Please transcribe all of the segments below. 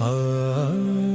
Ah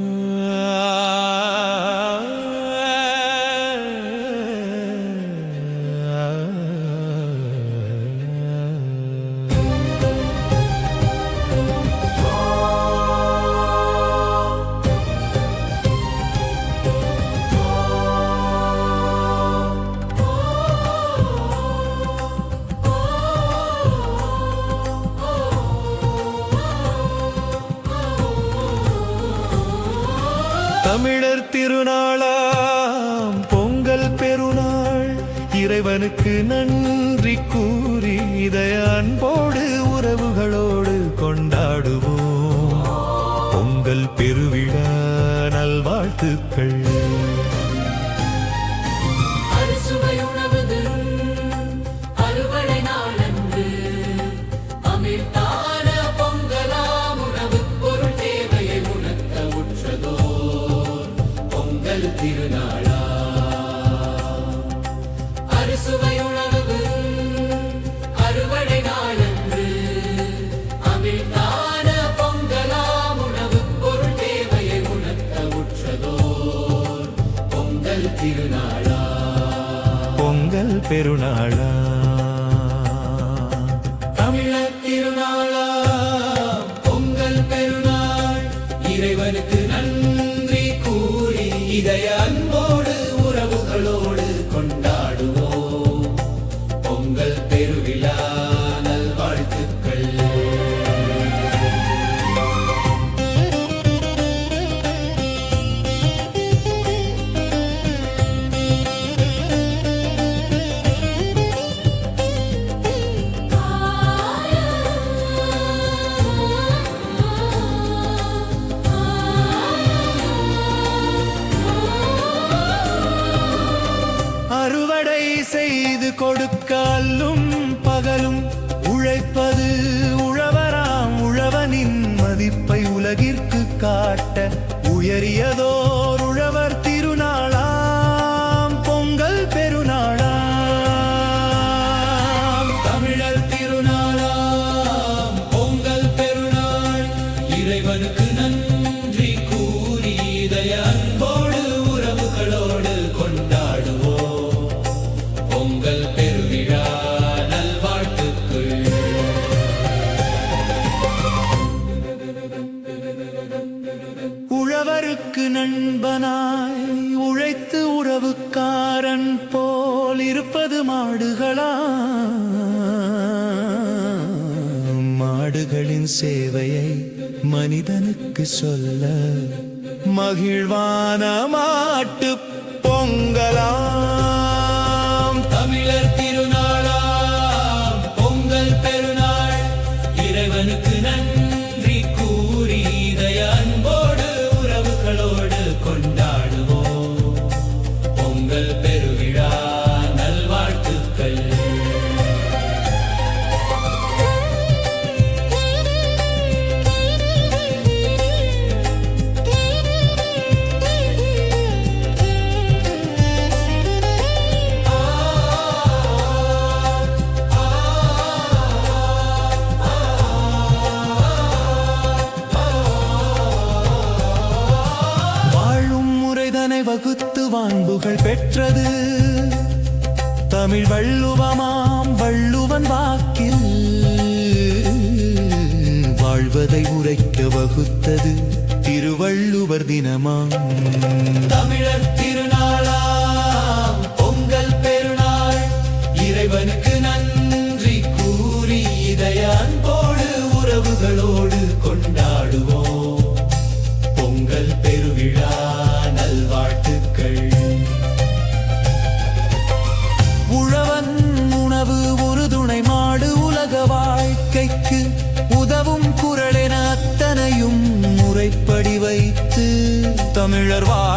தமிழர் திருநாளாம் பொங்கல் பெருநாள் இறைவனுக்கு நன்றி கூறி இதய அன்போடு உறவுகளோடு கொண்டாடுவோம். பொங்கல் பெருவிழா நல்வாழ்த்துக்கள். திருநாளா அறுசுவை உணவு அறுவடை நாளன்று. அமிர்தான பொங்கலாம் உணவு பொருள் தேவையை உணர்த்த உற்றதோர். பொங்கல் திருநாளா? பொங்கல் பெருநாளா? தமிழர் திருநாளா? பொங்கல் பெருநாள் இறைவனுக்கு நன்றி கூறி இதய மதிப்பை உலகிற்கு காட்ட உயரியதோர் உழவர் திருநாளாம் பொங்கல் பெருநாளாம். தமிழர் திருநாளாம் பொங்கல் பெருநாள். இறைவனுக்கு நன்றி கூறி இதய உழைத்து உறவுக்காரன் போல் இருப்பது மாடுகளா? மாடுகளின் சேவையை மனிதனுக்கு சொல்ல மகிழ்வான மாட்டு பொங்கலாம். தமிழர் முறைதனை வகுத்து வான்புகள் பெற்றது. தமிழ் வள்ளுவமாம் வள்ளுவன் வாக்கில் வாழ்வதை உரைக்க வகுத்தது திருவள்ளுவர் தினமாம். தமிழர் திருநாளாம் உதவும்